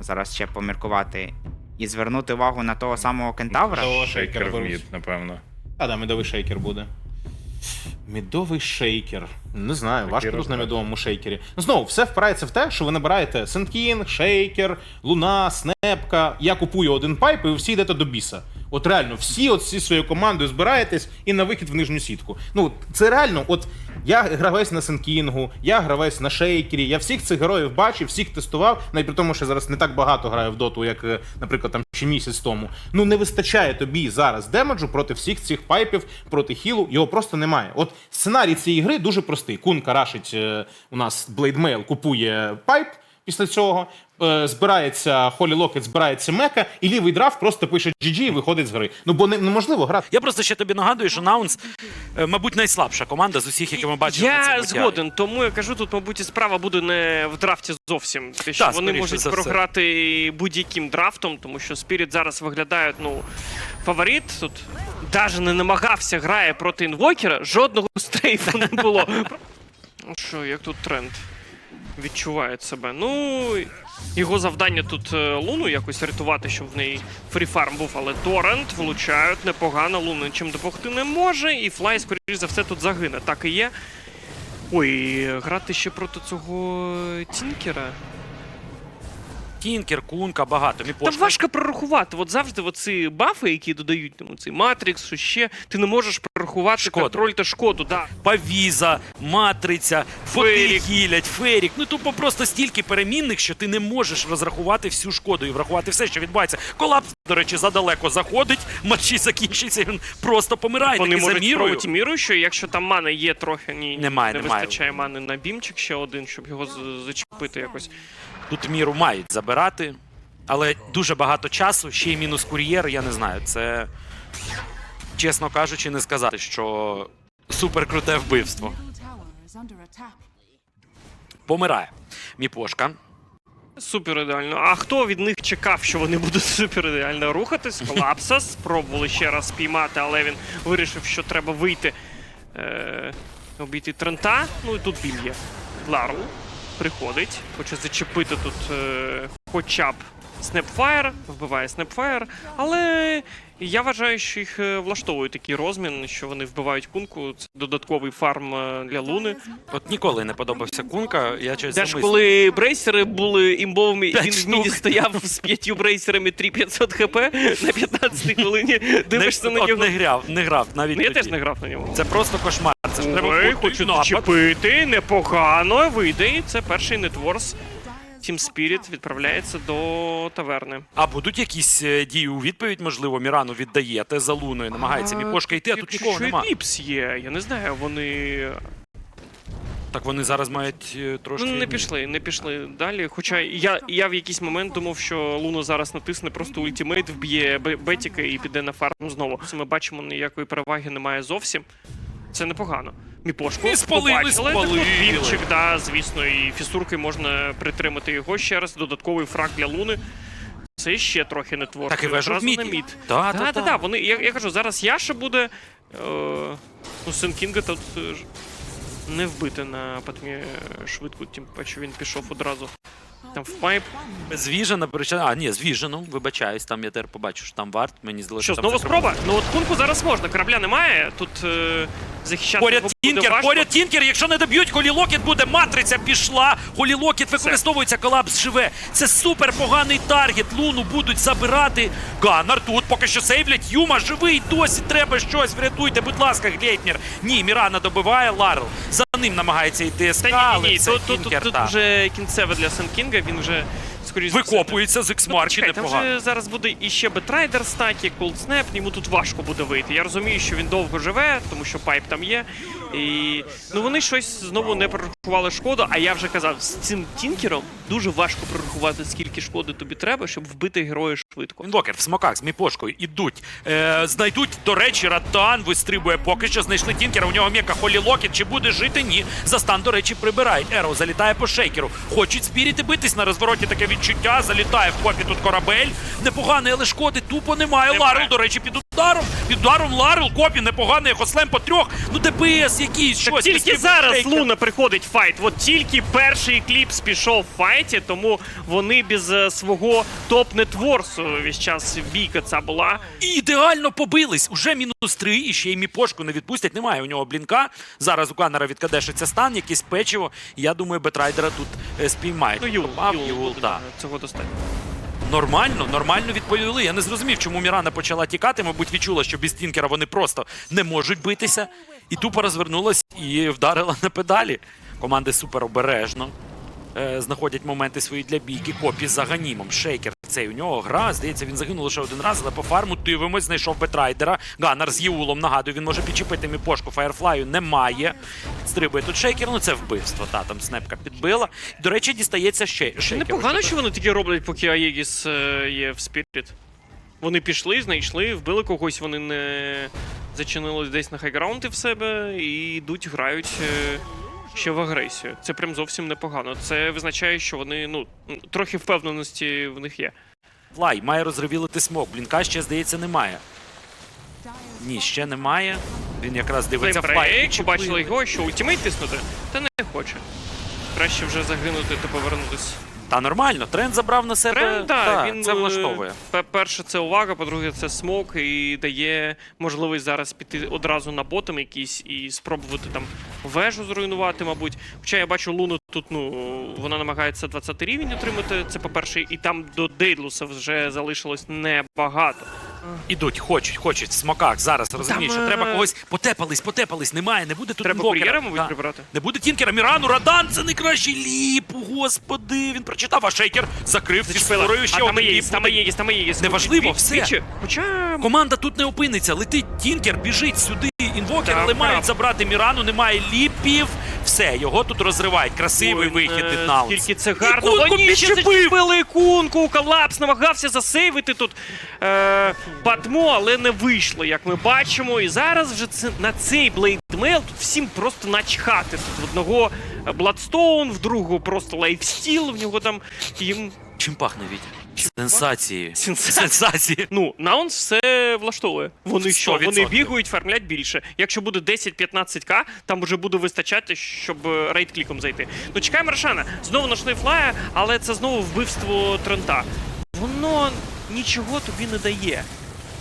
зараз ще поміркувати і звернути увагу на того самого кентавра. Того Шейкер шейкера в беруть. мід, напевно. А, да, медовий шейкер буде. Мідовий шейкер. Не знаю, важко тут на медовому шейкері. Ну, знову, все впирається в те, що ви набираєте Сенкін, шейкер, луна, снепка. Я купую один пайп, і ви всі йдете до біса. От реально, всі от всі своєю командою збираєтесь і на вихід в нижню сітку. Ну, це реально, от я гравець на Сенкінгу, я гравець на шейкері, я всіх цих героїв бачив, всіх тестував, навіть при тому, що зараз не так багато граю в доту, як, е, наприклад, там ще місяць тому. Ну не вистачає тобі зараз демеджу проти всіх цих пайпів, проти хілу, його просто немає. От сценарій цієї гри дуже простий. Кун карашить е, у нас Блейдмейл, купує пайп. Після цього е, збирається Холі Локет, збирається мека, і лівий драфт просто пише GG і виходить з гри. Ну бо не- неможливо грати. Я просто ще тобі нагадую, що Наунс, е, мабуть, найслабша команда з усіх, які ми бачили. Я тіарі. згоден, тому я кажу, тут, мабуть, і справа буде не в драфті зовсім. Те, що Так, вони можуть програти будь-яким драфтом, тому що Спіріт зараз виглядають, ну, фаворит. Тут навіть не намагався грає проти інвокера, жодного стрейфу не було. Ну Що, як тут тренд? Відчуває себе. Ну, його завдання тут е, Луну якось рятувати, щоб в неї фріфарм був, але Торрент влучають непогано, Луна нічим допомогти не може, і Флай, скоріш за все, тут загине. Так і є. Ой, грати ще проти цього Тінкера. Тінкер, Кунка, багато. Там Міпошка. важко прорахувати. От завжди оці бафи, які додають тому цей Матрикс, що ще, ти не можеш прорахувати Шкоду. контроль та шкоду. Да. Павіза, матриця, фоти гілять, ферік. Ну тупо просто стільки перемінних, що ти не можеш розрахувати всю шкоду і врахувати все, що відбувається. Колапс, до речі, задалеко заходить, матчі закінчується, він просто помирає. Вони таки за можуть спробувати міру, що якщо там мани є трохи, ні, Немає, не немає. вистачає мани на бімчик ще один, щоб його зачепити якось. Тут міру мають забирати, але дуже багато часу, ще й мінус кур'єр, я не знаю. Це, чесно кажучи, не сказати, що супер круте вбивство. Помирає. Міпошка. Супер ідеально. А хто від них чекав, що вони будуть супер ідеально рухатись? Колапса спробували ще раз спіймати, але він вирішив, що треба вийти, е- обійти Трента. Ну і тут бім є. Приходить, хоче зачепити тут е- хоча б Снепфайр, вбиває Снепфайр, але я вважаю, що їх е, влаштовує такий розмін, що вони вбивають кунку. Це додатковий фарм е, для Луни. От ніколи не подобався Кунка. Я через Теж це мислю. коли брейсери були імбовими, і він в міді стояв з п'ятью брейсерами 3500 хп на 15 хвилині. Дивишся не, на нього. не грав, не грав навіть Ну, я тоді. теж не грав на ньому. Це просто кошмар. Це ж треба бути хочуть непогано, вийде. І це перший нетворс. Team Spirit відправляється до таверни. А будуть якісь е, дії у відповідь, можливо, Мірану віддаєте за луною, намагається Міпошка йти, а тут нікого нема. Екліпс є, я не знаю, вони Так вони зараз мають е, трошки. Ну, не пішли, не пішли далі. Хоча я, я в якийсь момент думав, що Луна зараз натисне просто ультимейт, вб'є Бе- Бетіка і піде на фарм знову. Ми бачимо, ніякої переваги немає зовсім. Це непогано. Міпошку І спалили, побачили. спалили. Да, звісно, і фісурки можна притримати його ще раз. Додатковий фраг для Луни. Це ще трохи не творчо. Так і вежу в міді. мід. Та, Так, та, так, та. так. Вони, я, я кажу, зараз Яша буде. Е, ну, Син Кінга тут е, не вбити на патмі швидко, тим паче він пішов одразу. Там в пайп. З Віжена причина. А, ні, з Віженом, вибачаюсь, там я тепер побачу, що там варт, мені здалося. Що, знову спроба? Ну от кунку зараз можна, корабля немає. Тут е, захищати Поряд буде Тінкер, важко. поряд Тінкер, якщо не доб'ють, Холі Локет буде, матриця пішла, Холі Локет використовується, колапс живе. Це супер поганий таргет, Луну будуть забирати. Ганнар тут поки що сейвлять, Юма живий, досі треба щось, врятуйте, будь ласка, Глейтнер. Ні, Мірана добиває, Ларл за ним намагається йти СК, Та ні, ні, але ні, це тут, тут, тут, тут та. вже кінцеве для Сен Кінга, він вже скоріше. за все, Викопується з іксмарки Чекай, там непогано. же зараз буде іще Бетрайдер статі, Cold Snap, йому тут важко буде вийти. Я розумію, що він довго живе, тому що пайп там є. І ну вони щось знову не прорахували шкоду. А я вже казав, з цим тінкером дуже важко прорахувати, скільки шкоди тобі треба, щоб вбити героя швидко. Інвокер в смоках з міпошкою ідуть. Е, знайдуть, до речі, Ратан вистрибує. Поки що знайшли Тінкера. У нього м'яка Холі Локет. Чи буде жити? Ні. За стан, до речі, прибирають. Еро залітає по шейкеру. Хочуть спіріти битись на розвороті таке відчуття. Залітає в попі тут корабель. Непоганий, але шкоди тупо немає. Ларл, до речі, під ударом, ударом Ларел, Копі, непоганий, Хослем по трьох. Ну ДПС якийсь, Так щось. тільки Стівен зараз Шейкер. Луна приходить в файт. От тільки перший кліпс пішов в файті, тому вони без е, свого топ-нетворсу весь час бійка ця була. І ідеально побились. Уже мінус три, і ще й міпошку не відпустять. Немає у нього блінка. Зараз у Канера відкадешиться стан, якесь печиво. Я думаю, Бетрайдера тут е, спіймають. Ну, Юл, Попав, Юл, Юл, да. цього достатньо. Нормально, нормально відповіли. Я не зрозумів, чому Мірана почала тікати. Мабуть, відчула, що без Тінкера вони просто не можуть битися. І тупо розвернулась і вдарила на педалі. Команди супер обережно. Е, знаходять моменти свої для бійки. Копі за ганімом. Шейкер цей у нього гра. Здається, він загинув лише один раз, але по фарму дивимось, знайшов Бетрайдера. Ганнер з Єулом. Нагадую, він може підчепити міпошку. Фаєрфлаю немає. Стрибує тут шейкер. Ну це вбивство. Та там снепка підбила. До речі, дістається ще шейкер. Непогано, що вони таке роблять, поки Аєгіс е, є в спіріт. Вони пішли, знайшли, вбили когось, вони не зачинились десь на хайграунди в себе і йдуть, грають е, ще в агресію. Це прям зовсім непогано. Це визначає, що вони, ну, трохи впевненості в них є. Флай має розревілити смок. Блінка ще, здається, немає. Ні, ще немає. Він якраз дивиться флай. Флеймбрейк, побачили його, що ультимейт тиснути, та не хоче. Краще вже загинути та повернутись. Та нормально, тренд забрав на себе. Тренд, та, Та, він це е, влаштовує. Перше, це увага, по-друге, це смок і дає можливість зараз піти одразу на ботом якийсь і спробувати там вежу зруйнувати, мабуть. Хоча я бачу Луну тут, ну вона намагається 20 рівень отримати. Це по-перше, і там до Дейдлуса вже залишилось небагато. Ідуть, хочуть, хочуть в смоках. Зараз розуміють, що треба когось потепались, потепались. Немає, не буде тут Треба інвокера. кур'єра, мабуть, прибрати. Не буде тінкера, Мірану, Радан, це найкращий ліп. Господи, він прочитав, а шейкер закрив зі Зачепила. ще один ліп. є, там є, там є. Неважливо, все. Хоча Команда тут не опиниться. Летить Тінкер, біжить сюди. Інвокер, але мають забрати Мірану, немає ліпів. Все, його тут розривають. Красивий Ой, вихід е, від Наунс. Скільки це гарно. Ще підчепив! зачепили ікунку. Колапс намагався засейвити тут е, Патмо, але не вийшло, як ми бачимо. І зараз вже це, на цей блейдмейл тут всім просто начхати. Тут в одного Бладстоун, в другого просто лайфстіл, в нього там їм. Чим пахне Вітя? Сенсації. Сенсації. Сенсації. Ну, Наунс все влаштовує. Вони що? 100%. Вони бігають, фармлять більше. Якщо буде 10-15к, там вже буде вистачати, щоб е, рейд-кліком зайти. Ну, чекаємо Рошана. Знову знайшли флая, але це знову вбивство Трента. Воно нічого тобі не дає.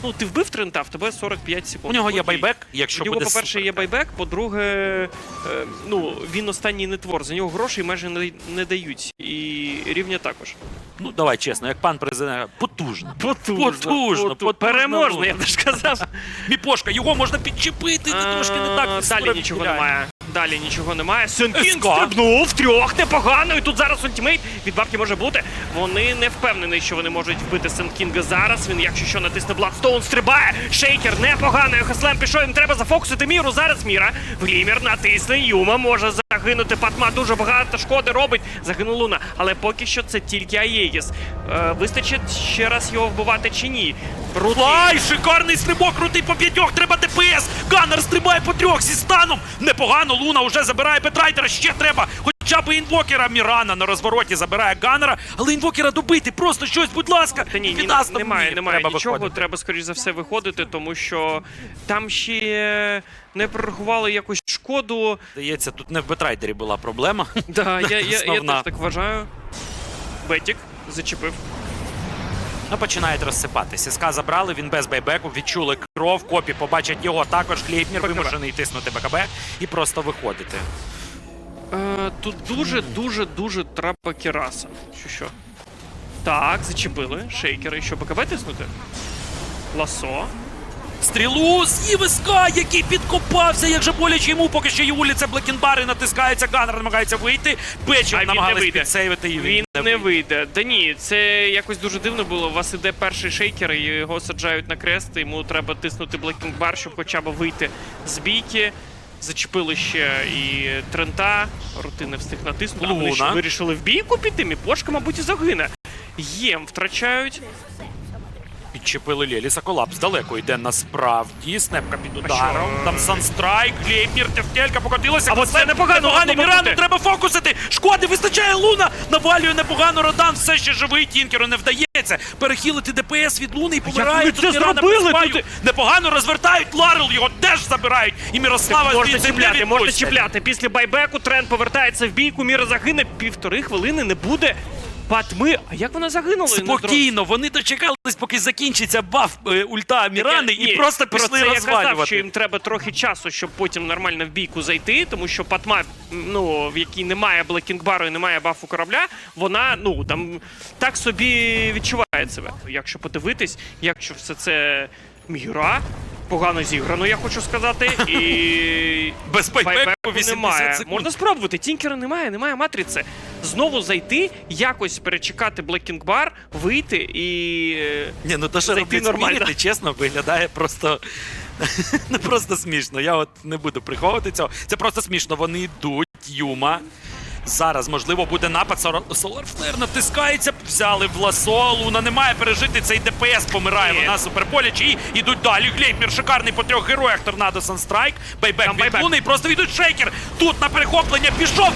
Ну, ти вбив Трента, в тебе 45 секунд. У нього є байбек, якщо У нього, буде по-перше, є байбек, по-друге, е, ну, він останній нетвор. За нього грошей майже не, не дають. І рівня також. Ну давай чесно, як пан президент, потужно. Потужно. Потужно, потужно. Переможно, я б сказав. Міпошка, його можна підчепити, це трошки не так. А, Далі нічого немає. Далі нічого немає. Сенкін стрибнув трьох, непогано. І тут зараз ультимейт від бабки може бути. Вони не впевнені, що вони можуть вбити Сенкінга зараз. Він, якщо що, натисне Бладстоун, стрибає. Шейкер непогано. Хеслем пішов, їм треба зафокусити міру. Зараз міра. Влімір натисне. Юма може загинути. Патма дуже багато шкоди робить. Загинув Луна. Але поки що це тільки Аєгіс. Е, вистачить ще раз його вбивати чи ні? Рулай! Ай, шикарний стрибок, крутий по п'ятьох, треба ДПС. Ганнер стрибає по трьох зі станом. Непогано, Луна вже забирає Петрайтера! ще треба. Хоча б інвокера Мірана на розвороті забирає Ганнера, але інвокера добити, просто щось, будь ласка. Та ні, ні, немає, мені. немає Треба нічого. виходити. Треба скоріш за все виходити, тому що там ще не прорахували якусь шкоду. Здається, тут не в Бетрайдері була проблема. Да, я, я, я Основна. теж так вважаю. Бетік зачепив. Ну, починають розсипатися. СК забрали, він без байбеку, відчули кров, копі побачать його. Також Клейпнір вимушений тиснути БКБ і просто виходити. Е, тут дуже, дуже, дуже треба Кіраса. Що що? Так, зачепили. Шейкери. Що, БКБ тиснути? Ласо. Стрілу з'їв СК, який підкопався, як же боляче йому, поки що Юлі це блекінбари натискається, Ганнер намагається вийти. Він не підсейвити і Він не вийде. Да ні, це якось дуже дивно було. У вас іде перший шейкер, і його саджають на крест. Йому треба тиснути Блекінг Бар, щоб хоча б вийти з бійки. Зачепили ще і Трента. Рути не встиг натиснути. Вони що, вирішили в бійку піти. Міпошка, мабуть, і загине. Єм втрачають. Підчепили Леліса, колапс далеко йде насправді. Снепка під ударом. Там Санстрайк, Глейпнір, тефтелька покотилася. А от це непогано, Непоганий Мірану, бути. треба фокусити. Шкоди, вистачає Луна. Навалює непогано Родан, все ще живий. Тінкеру не вдається. Перехилити ДПС від Луни і помирає. вони Тут це Мірана зробили? Тут- Непогано розвертають. Ларел його теж забирають. І Мірослава можна не чіпляти, можна чіпляти. Після байбеку тренд повертається в бійку, Міра загине, півтори хвилини не буде. Патми, а як вона загинула? Спокійно, вони дочекались, поки закінчиться баф е, ульта Мірани, і просто про пішли це я казав, що розвалювати. їм треба трохи часу, щоб потім нормально в бійку зайти, тому що Патма, ну в якій немає блекінгбару і немає бафу корабля, вона ну там так собі відчуває себе. Якщо подивитись, якщо все це міра. Погано зіграно, я хочу сказати, і Без байбеку 80 немає. секунд. Можна спробувати. Тінкера немає, немає матриці. Знову зайти, якось перечекати Блекінг Бар, вийти і. е, Ні, ну то, що Зайти робить нормально. Спіріти, чесно, виглядає просто. не просто смішно. Я от не буду приховувати цього. Це просто смішно. Вони йдуть, Юма. Зараз, можливо, буде напад. Соларфлер натискається, взяли в ласо. Луна не має пережити цей ДПС, помирає вона суперполяче і йдуть далі. Глейпмір шикарний по трьох героях. Торнадо Санстрайк. Байбек від. Луни і просто йдуть шейкер. Тут на перехоплення пішов.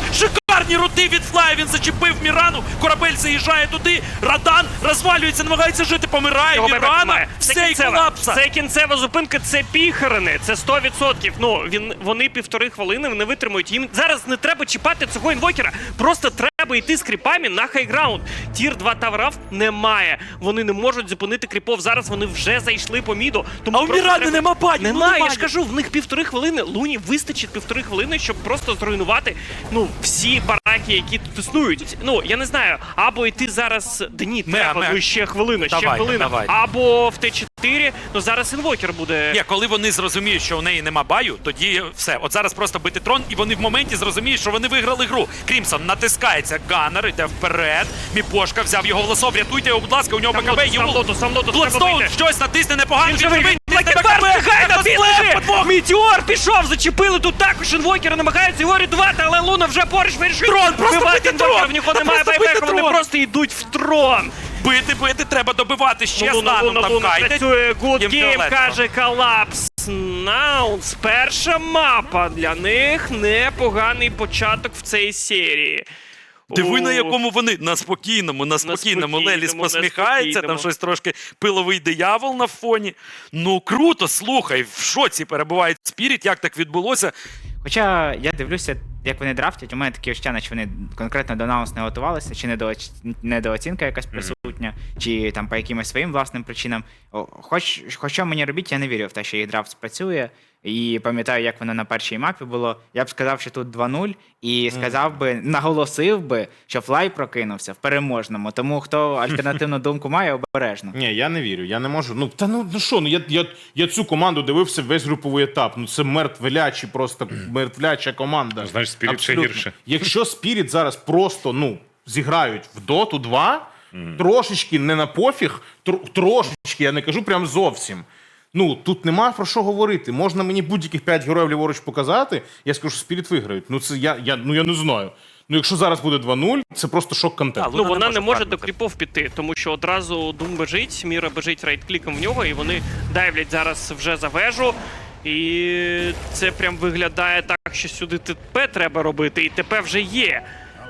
Шикарні рути від Флая. Він зачепив Мірану. Корабель заїжджає туди. Радан розвалюється, намагається жити. Помирає Його Мірана. Все Це кінцева. колапса. Це кінцева зупинка, це піхарини, це 100%. Ну, він, вони півтори хвилини не витримують. Їм зараз не треба чіпати цього інвокера. Просто треба йти з кріпами на хайграунд. Тір 2 таврав немає. Вони не можуть зупинити кріпов. Зараз вони вже зайшли по міду. Тому А у Мірани треба- нема бані, ну, я ж кажу, в них півтори хвилини. Луні вистачить півтори хвилини, щоб просто зруйнувати ну, всі бараки, які тут існують. Ну, я не знаю, або йти зараз. Да ні, треба, мега. ну ще хвилина, ще Давайте, хвилина. давайте. Або в Т4, ну зараз інвокер буде. Ні, коли вони зрозуміють, що у неї нема баю, тоді все. От зараз просто бити трон, і вони в моменті зрозуміють, що вони виграли гру. Крімсон натискається, Ганнер йде вперед. Міпошка взяв його в лосо. Врятуйте його, будь ласка, у нього Сам БКБ, сам лотус, сам лотус, Бладстоун щось натисне непогано. Метеор пішов, зачепили тут також інвокери, намагаються його рятувати, але Луна вже поруч вирішує. Трон, просто бити трон! в нього немає байбеку, вони просто йдуть в трон. Бити, бити, треба добивати ще Ну, станом Луна, там Луна кайтять. працює, good game, каже Колапс. Наунс, перша мапа для них непоганий початок в цій серії. Диви, на якому вони на спокійному, на спокійному. Леліс посміхається, там щось трошки пиловий диявол на фоні. Ну круто, слухай, в шоці перебувають Спіріт, як так відбулося. Хоча я дивлюся, як вони драфтять, у мене такі відчуття, наче вони конкретно до наус не готувалися, чи недооцінка якась присутня, чи там по якимось своїм власним причинам. Хоч, хоч що мені робіть, я не вірю в те, що їх драфт спрацює. І пам'ятаю, як воно на першій мапі було. Я б сказав, що тут 2-0, і сказав би, наголосив би, що флай прокинувся в переможному. Тому хто альтернативну думку має, обережно. Ні, я не вірю, я не можу. Ну та ну, ну що, ну я, я, я цю команду дивився весь груповий етап. Ну це мертвелячі, просто мертвляча команда. Знаєш, Spirit ще Абсолютно. гірше. Якщо Спіріт зараз просто ну зіграють в Доту 2, трошечки не на пофіг, тр- трошечки, я не кажу прям зовсім. Ну, тут нема про що говорити. Можна мені будь-яких 5 героїв ліворуч показати, я скажу, що Спіріт виграють. Ну, це я, я, ну, я не знаю. Ну, якщо зараз буде 2-0, це просто шок-контент. Так, Ну, вона не може може до кріпов піти, тому що одразу Дум бежить, Міра бежить райт-кліком в нього, і вони дайвлять зараз вже за вежу. І це прям виглядає так, що сюди ТП треба робити, і ТП вже є.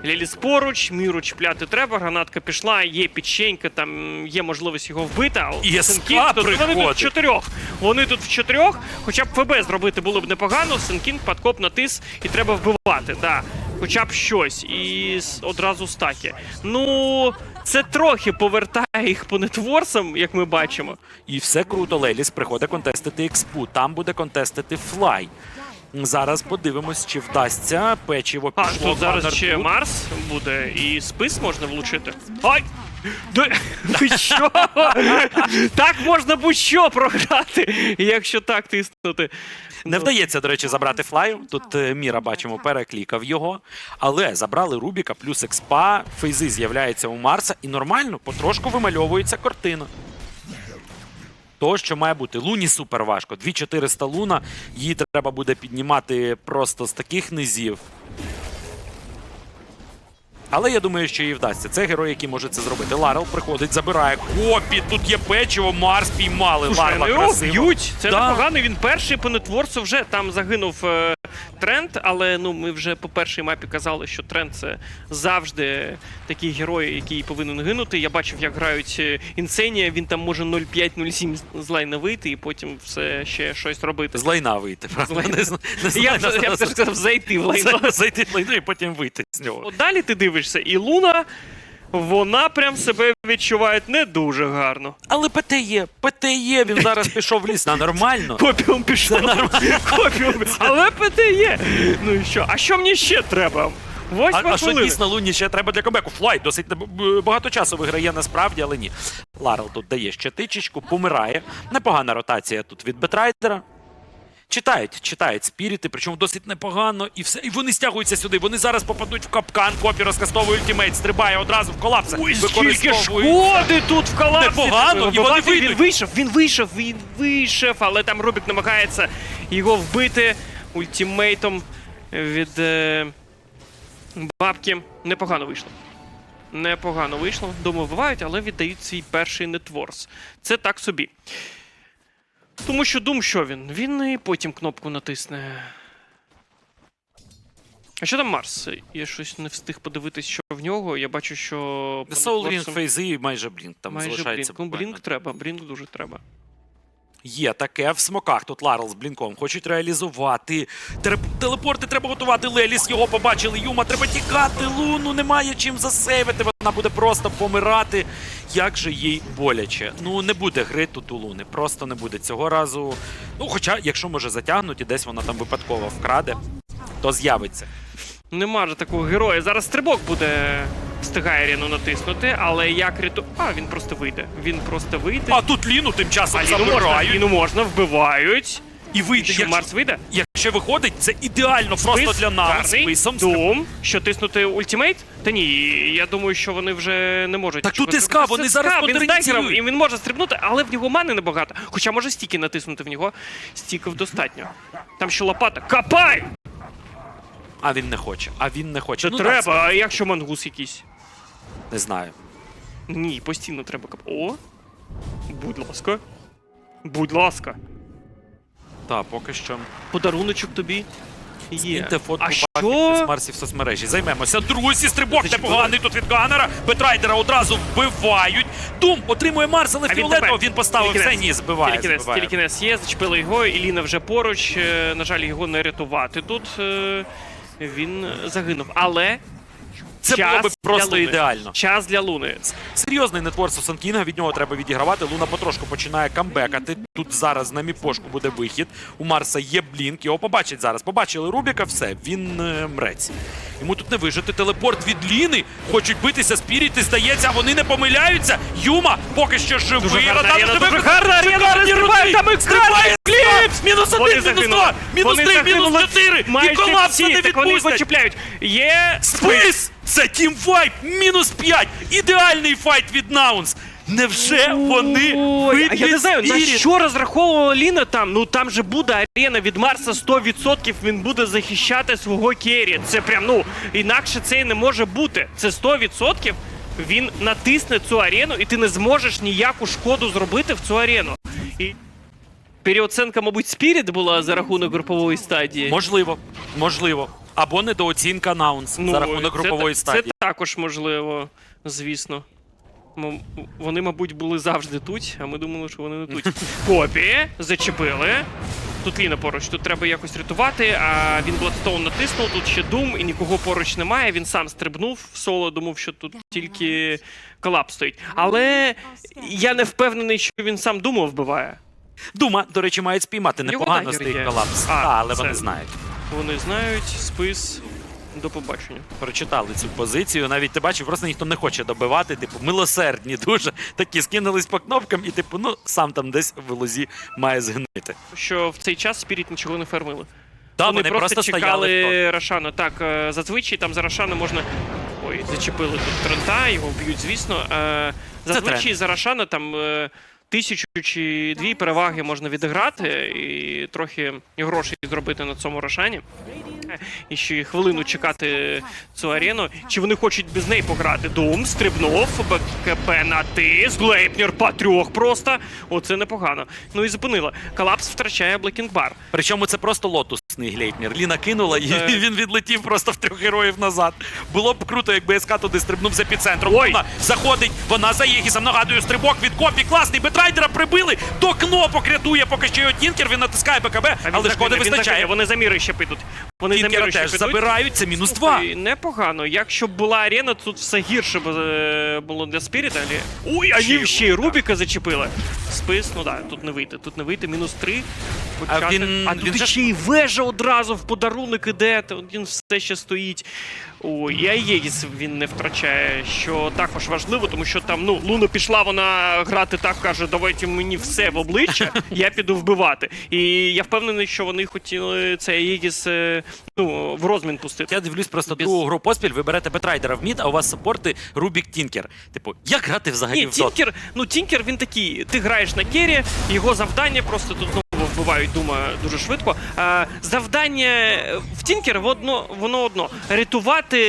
Ліліс поруч, міру чіпляти треба, гранатка пішла, є печенька, там є можливість його вбити. А І Сенкінг тут, вони тут в чотирьох. Вони тут в чотирьох, хоча б ФБ зробити було б непогано. Сенкінг, подкоп натис і треба вбивати. Да. Хоча б щось. І одразу стаки. Ну, це трохи повертає їх по нетворсам, як ми бачимо. І все круто. Леліс приходить контестити експу. Там буде контестити флай. Зараз подивимось, чи вдасться печиво А, пішло. тут зараз ще тут. Марс буде, і спис можна влучити. Ай! Що? Так можна будь-що програти, якщо так тиснути. Не вдається, до речі, забрати флаю. Тут е, Міра бачимо, переклікав його. Але забрали Рубіка плюс експа, фейзи з'являються у Марса, і нормально, потрошку вимальовується картина. То, що має бути. Луні супер важко. 2400 луна, її треба буде піднімати просто з таких низів. Але я думаю, що їй вдасться. Це герой, який може це зробити. Ларел приходить, забирає копі. Тут є печиво, Марс піймали. Ларла його красиво. б'ють. Це Да. непогано. Він перший по нетворцу вже там загинув е, тренд, але ну ми вже по першій мапі казали, що тренд це завжди такий герой, який повинен гинути. Я бачив, як грають е, Інсенія. Він там може 0,5-0,7 з лайна вийти і потім все ще щось робити. З лайна вийти, правда? лайна. Не з- не з Я б лайна, я б теж сказав зайти в лайно. Зайти в лайно і потім вийти з нього. От далі ти дивишся, і Луна. Вона прям себе відчуває не дуже гарно. Але ПТ є, ПТ є, він зараз пішов в ліс. На нормально. Копіум пішло. Копіум. Але ПТ є. Ну і що? А що мені ще треба? А, Восьма а що хвилина. дійсно Луні ще треба для комбеку? Флайт досить б- багато часу виграє насправді, але ні. Ларел тут дає ще тичечку, помирає. Непогана ротація тут від Бетрайдера. Читають, читають спіріти, причому досить непогано, і все. І вони стягуються сюди. Вони зараз попадуть в капкан, копі розкастовує ультимейт, стрибає одразу в колапс. Ой, скільки шкоди тут в колапсі. Непогано, і вони Вбивати Він вийшов, він вийшов, він вийшов, але там Рубік намагається його вбити ультимейтом від е, бабки. Непогано вийшло. Непогано вийшло. Думаю, вбивають, але віддають свій перший нетворс. Це так собі. Тому що Дум, що він? Він і потім кнопку натисне. А що там Марс? Я щось не встиг подивитись, що в нього. Я бачу, що. Soul Ring фейзи і майже блінк там Майже залишається. блінк. Ну, блінк треба, блінк дуже треба. Є таке в смоках. Тут Ларл з блінком хочуть реалізувати. Тереп- Телепорти треба готувати. Леліс його побачили. Юма, треба тікати. Луну немає чим засейвити. Вона буде просто помирати. Як же їй боляче. Ну не буде гри тут у Луни. Просто не буде цього разу. Ну, хоча, якщо може затягнуть і десь вона там випадково вкраде, то з'явиться. Нема ж такого героя. Зараз стрибок буде встигає Ріну натиснути, але як ряту. А, він просто вийде. Він просто вийде. А тут Ліну тим часом А Ліну можна, забирають. Ліну можна, вбивають. І вийде. Що Марс вийде? якщо виходить, це ідеально просто Спис для нас. гарний. Списом Дум. Що тиснути ультимейт? Та ні, я думаю, що вони вже не можуть. Так нічого тут СК, зробити. вони Це зараз СК, він з і він може стрибнути, але в нього мани небагато. Хоча може стіки натиснути в нього. Стіків достатньо. Там ще лопата. Капай! А він не хоче. А він не хоче. Це Ну, треба, так, а якщо мангус якийсь? Не знаю. Ні, постійно треба кап. О! Будь ласка. Будь ласка. Так, поки що. Подаруночок тобі. Є. Фотку А з? Марсі в соцмережі. Займемося. Друзі, стрибок непоганий тут від Ганнера. Бетрайдера одразу вбивають. Дум отримує Марс, але А він фіолетово він поставив все. Ні, збиває. Телекінез є, зачепили його, Іліна вже поруч. е, На жаль, його не рятувати тут. Е, Він загинув. Але Це час просто Луни. ідеально. час для Луни. Серйозний нетворс у Санкінга, від нього треба відігравати. Луна потрошку починає камбекати. Тут зараз на міпошку буде вихід. У Марса є блінк, його побачать зараз. Побачили Рубіка, все, він е, мрець. Йому тут не вижити. Телепорт від Ліни. Хочуть битися спіріти, здається, а вони не помиляються. Юма поки що живий. Дуже гарна Радану арена, тебе дуже гарна арена, Шикарні розривають, руки. там Стрибає Кліпс! Мінус Вони один, мінус загинули. два, мінус Вони три, загинули мінус чотири. І майже колапс всі, не так вони відпустять. Є Спис! Це Тім Вайп! Мінус 5! Ідеальний файт від Наунс! Невже вони Ой, а я не знаю, на Spirit? що розраховувала Ліна там? Ну там же буде арена від Марса 100%, він буде захищати свого керрі. Це прям, ну, інакше це не може бути. Це 100%. Він натисне цю арену, і ти не зможеш ніяку шкоду зробити в цю арену. І переоценка, мабуть, Спіріт була за рахунок групової стадії. Можливо, можливо. Або недооцінка Наунс за рахунок Ну, це групової та- стадії. Це також можливо, звісно. М- Вони, мабуть, були завжди тут, а ми думали, що вони не тут. Копі, зачепили. Тут Ліна поруч, тут треба якось рятувати, а він Бладстоун натиснув, тут ще Дум і нікого поруч немає. Він сам стрибнув в соло, думав, що тут тільки колапс стоїть. Але я не впевнений, що він сам Думу вбиває. Дума, до речі, мають спіймати непогано стоїть колапс. А, А, але це- вони знають. Вони знають, спис. До побачення. Прочитали цю позицію. Навіть ти бачив, просто ніхто не хоче добивати. Типу, милосердні дуже. Такі скинулись по кнопкам, і типу, ну сам там десь в лозі має згнити. Що в цей час Спіріт нічого не фермили. Та вони, вони просто, стояли чекали топі. Рошана. Так, е, зазвичай там за Рошана можна. Ой, зачепили тут Трента, його вб'ють, звісно. Е, Зазвичай за Рошана там е, тисячу чи дві переваги можна відіграти і трохи грошей зробити на цьому Рошані. І ще хвилину чекати цю арену. Чи вони хочуть без неї пограти? Дум, стрибнув, БКП на тиск, Глейпнер по трьох просто. Оце непогано. Ну і зупинила. Колапс втрачає Блекінг Бар. Причому це просто лотусний глейтнер. Ліна кинула, і Це- він відлетів просто в трьох героїв назад. Було б круто, якби СК туди стрибнув з епіцентром. Ой! Вона заходить, вона за Єгісом. Нагадую, стрибок від копі. Класний. Бетрайдера прибили. До кнопок рятує поки що його Тінкер. Він натискає БКБ, А він але шкоди він вистачає. загине. Вони за міри ще підуть. Вони ще теж підуть. забирають. Це мінус два. Непогано. Якщо б була арена, тут все гірше б е, було для Спіріта. Але... Ой, а Ще й. Рубіка зачепили. Спис, ну так, тут не вийти. Тут не вийти, мінус три. А він- а він тут же ж- ще й вежа одразу в подарунок іде, він все ще стоїть. Ой, і Аєгіс він не втрачає, що також важливо, тому що там, ну, Луна пішла вона грати так, каже, давайте мені все в обличчя, я піду вбивати. І я впевнений, що вони хотіли цей Аєгіс е, ну, в розмін пустити. Я дивлюсь просто Без- другу гру поспіль, ви берете Бетрайдера в мід, а у вас саппорти Рубік Тінкер. Типу, як грати взагалі Ні, в? Тінкер, ну Тінкер він такий. Ти граєш на кері, його завдання просто тут знову вбивають, дума дуже швидко. Завдання е, в Тінкер воно одно рятувати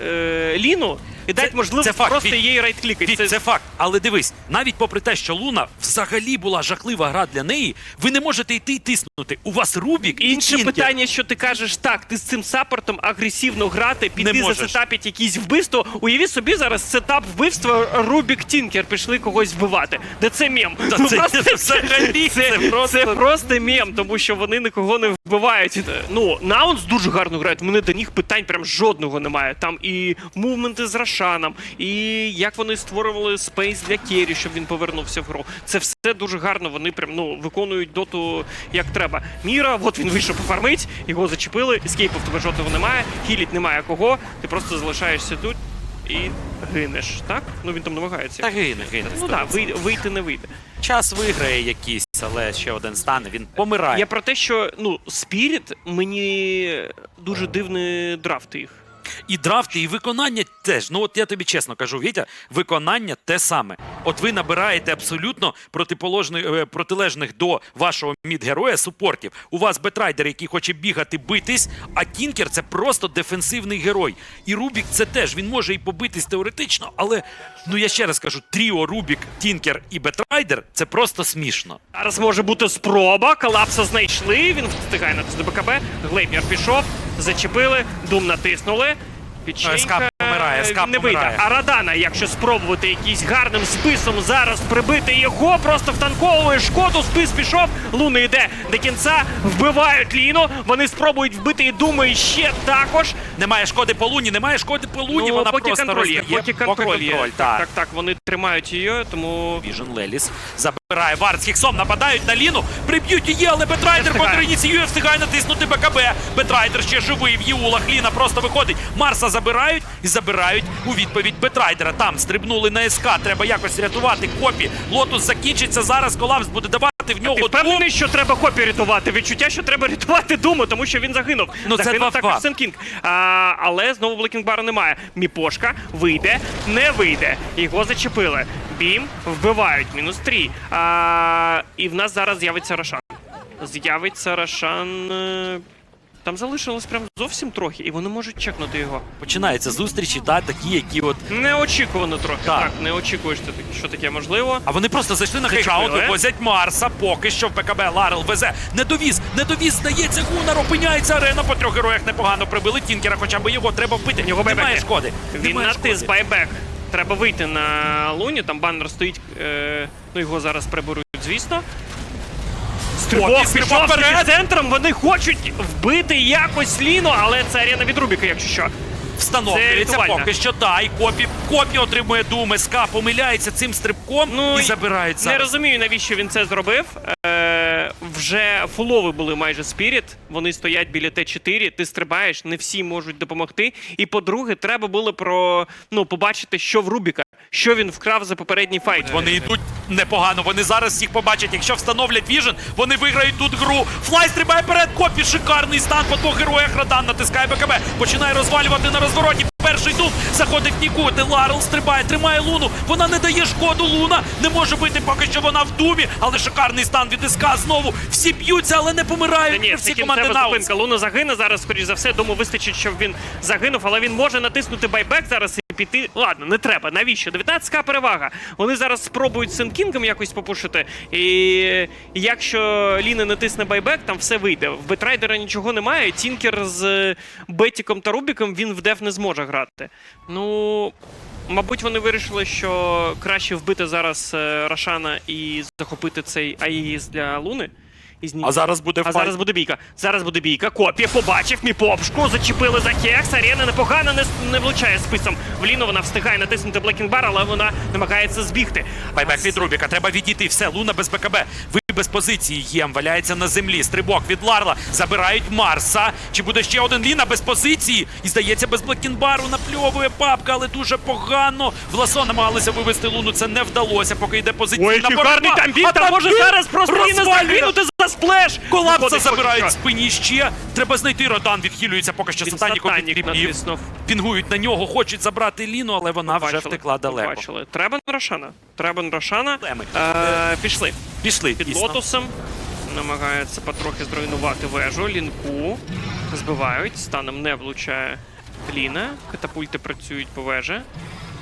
е, Ліну і дати можливість це факт, просто її райт-клікати. Віть, це... факт. Але дивись, навіть попри те, що Луна взагалі була жахлива гра для неї, ви не можете йти і тиснути. У вас Рубік і Інше Тінкер. питання, що ти кажеш, так, ти з цим саппортом агресивно грати, піти можеш. засетапити якісь вбивство. Уяви собі зараз сетап вбивства Рубік Тінкер пішли когось вбивати. Де це мем? Та Ну, це- просто це взагалі, це просто- це просто мем, тому що вони нікого не вбивають. Ну, Наунс дуже гарно грають. Мене до них питань прям жодного немає. Там і мувменти з Рошаном, і як вони створювали спейс для Керрі, щоб він повернувся в гру. Це все дуже гарно. Вони прям ну виконують доту як треба. Міра, от він вийшов пофармить, його зачепили. Ескейпу в тебе жодного немає, хіліть немає кого. Ти просто залишаєшся тут і гинеш. Так? Ну він там намагається. Та гине, гине. Ну так, вийти, вийти не вийде. Час виграє якийсь, але ще один стане, він помирає. Я про те, що ну Спіріт мені дуже дивний драфт їх. І драфти, і виконання теж. Ну от я тобі чесно кажу, Вітя, виконання те саме. От ви набираєте абсолютно е, протилежних до вашого мідгероя супортів. У вас бетрайдер, який хоче бігати, битись, а Тінкер це просто дефенсивний герой. І Рубік це теж він може і побитись теоретично, але ну я ще раз кажу: тріо Рубік, Тінкер і Бетрайдер це просто смішно. Зараз може бути спроба. Колапса знайшли. Він встигає натиснути БКБ. Глейпнер пішов, зачепили, дум натиснули. Печенька СК помирає, СК не вийде. помирає. А Радана, якщо спробувати якийсь гарним списом зараз прибити його, просто втанковує шкоду, спис пішов, Луна йде до кінця, вбивають Ліну, вони спробують вбити і думаю, ще також. Немає шкоди по луні, немає шкоди по луні. ну, вона поки просто контроль є, поки контроль є. контроль, Так, так, так, вони тримають її, тому Віжен Леліс забирає Вард з Хіксом, нападають на Ліну, приб'ють її, але Бетрайдер по ініціює, встигає натиснути БКБ. Бетрайдер ще живий в Юлах. Ліна просто виходить. Марса забирають і забирають у відповідь Бетрайдера. Там стрибнули на СК. Треба якось рятувати копі. Лотус закінчиться зараз. Колапс буде давати в Ти нього дум. впевнений, що треба хопі рятувати? Відчуття, що треба рятувати Думу, тому що він загинув. Ну, загинув 2-2. також Сенкінг. А, але знову Блекінгбара немає. Міпошка вийде, не вийде. Його зачепили. Бім вбивають. Мінус трі. А, і в нас зараз з'явиться Рошан. З'явиться Рошан. Там залишилось прям зовсім трохи, і вони можуть чекнути його. Починаються зустрічі, та, такі, які от. Неочікувано трохи. Так. Так, не очікуєш, що таке- що таке можливо. А вони просто зайшли на Зачепили. хейджаут, вивозять Марса. Поки що в БКБ Ларел везе. Не довіз, не довіз, здається, Гунар опиняється арена. По трьох героях непогано прибили Тінкера, хоча б його треба вбити. Його Немає байбеки. шкоди. Він Немає натис шкоди. байбек. Треба вийти на луні, там баннер стоїть. Е, ну його зараз приберуть, звісно. Стрибок О, пішов вперед! центром. Вони хочуть вбити якось Ліну, але це арена від Рубіка, якщо що. Встановлюється поки що. Та, і Копі, Копі отримує Дум, СК помиляється цим стрибком Ну і забирають Не розумію, навіщо він це зробив. Е, вже фулови були майже Спіріт. Вони стоять біля Т4, ти стрибаєш, не всі можуть допомогти. І по-друге, треба було про ну побачити, що в Рубіка, що він вкрав за попередній файт. Вони йдуть непогано. Вони зараз їх побачать. Якщо встановлять віжен, вони виграють тут гру. Флай стрибає перед копі. Шикарний стан по двох героях. Радан натискає БКБ. Починає розвалювати на розвороті. Перший дум заходить в нікуди. Ларл стрибає, тримає луну. Вона не дає шкоду. Луна не може бити, поки що вона в думі. Але шикарний стан від СК знову. Всі б'ються, але не Та помирають. ні, Всі команди зупинка. Луна загине зараз, скоріш за все. Думаю, вистачить, щоб він загинув, але він може натиснути байбек зараз піти. Ладно, не треба. Навіщо? 19к перевага. Вони зараз спробують Сенкінгом якось попушити. І якщо Ліна натисне байбек, там все вийде. В Бетрайдера нічого немає. Тінкер з Бетіком та Рубіком він в деф не зможе грати. Ну. Мабуть, вони вирішили, що краще вбити зараз е, Рошана і захопити цей Аїс для Луни. Із А зараз буде а файт. зараз буде бійка. Зараз буде бійка. Копія побачив міпопшку, зачепили за кекс. Арена непогано не, не влучає списом. В Ліну вона встигає натиснути Блекінбар, але вона намагається збігти. Байбек від Рубіка, треба відійти. Все, Луна без БКБ. Ви без позиції. Єм валяється на землі. Стрибок від Ларла. Забирають Марса. Чи буде ще один Ліна без позиції? І здається, без Блекінбару напльовує папка, але дуже погано. Власо намагалися вивести Луну. Це не вдалося, поки йде позиція. Ой, гарний там бій, там може зараз просто Ліна загинути за сплеш. Колапса забирають в спині ще. Треба знайти Родан. Відхилюється поки що Він Сатаніков від Сатанік кріпів. натиснув. Пінгують на нього, хочуть забрати Ліну, але вона вже втекла далеко. Треба на Рошана. Треба на Рошана. Е, пішли. Пішли. Під дійсно. лотосом. Намагаються потрохи зруйнувати вежу. Лінку збивають. Станом не влучає Ліна. Катапульти працюють по вежі.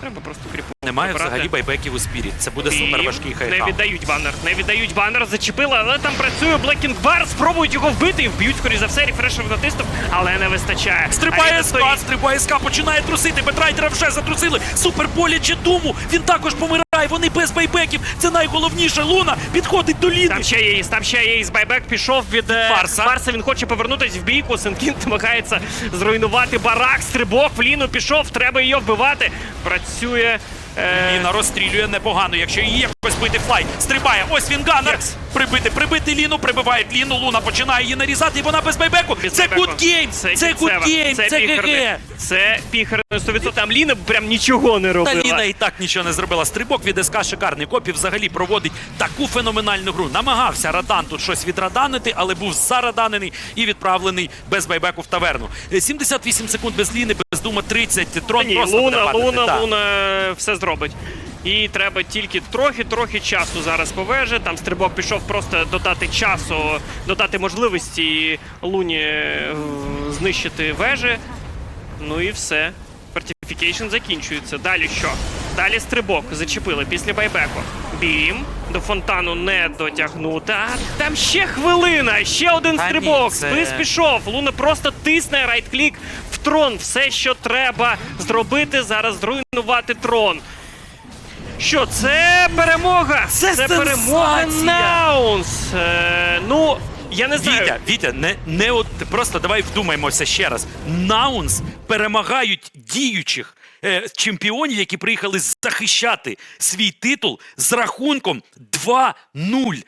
Треба просто кріпу. Немає забрати. взагалі байбеків у спіріт. Це буде І супер важкий Не віддають банер. Не віддають банер. Зачепили, але там працює Блекінг Бар. Спробують його вбити і вб'ють, скоріш за все. Рефрешер натиснув, але не вистачає. Стрибає СК, стрибає СК, починає трусити. Бетрайдера вже затрусили. Супер боляче думу. Він також помирає. Вони без байбеків. Це найголовніше. Луна підходить до Ліни. Там ще є, там ще є байбек пішов від Фарса. Марса. Марса. Він хоче повернутися в бійку. Сенкін намагається зруйнувати барак. Стрибок в ліну пішов. Треба її вбивати. Працює. Е, Ліна розстрілює непогано, якщо її якось бити флай. Стрибає. Ось він ганер. Єс. Прибити, прибити Ліну, прибивають Ліну. Луна починає її нарізати, і вона без байбеку. без це good game. Це, good game. Це. ГГ. Це піхер 100%. Там Ліна прям нічого не робила. Та. Ліна і так нічого не зробила. Стрибок від СК шикарний. Копі взагалі проводить таку феноменальну гру. Намагався Радан тут щось відраданити, але був зараданений і відправлений без байбеку в таверну. Е, 78 секунд без Ліни, без дума 30. Трон Ні, просто Луна. Луна, Луна все зробить. І треба тільки трохи-трохи часу зараз по вежі. Там стрибок пішов просто додати часу, додати можливості Луні е, знищити вежі. Ну і все. Фортифікейшн закінчується. Далі що? Далі стрибок зачепили після байбеку. Бім. До фонтану не дотягнути. А там ще хвилина, ще один стрибок. це- Спис пішов. Луна просто тисне райт-клік в трон. Все, що треба зробити, зараз зруйнувати трон. Що, це перемога! Це перемога сенсація! Наунс! Е, ну, я не знаю. Вітя, Вітя, не, не от просто давай вдумаємося ще раз. Наунс перемагають діючих е, чемпіонів, які приїхали захищати свій титул з рахунком 2-0.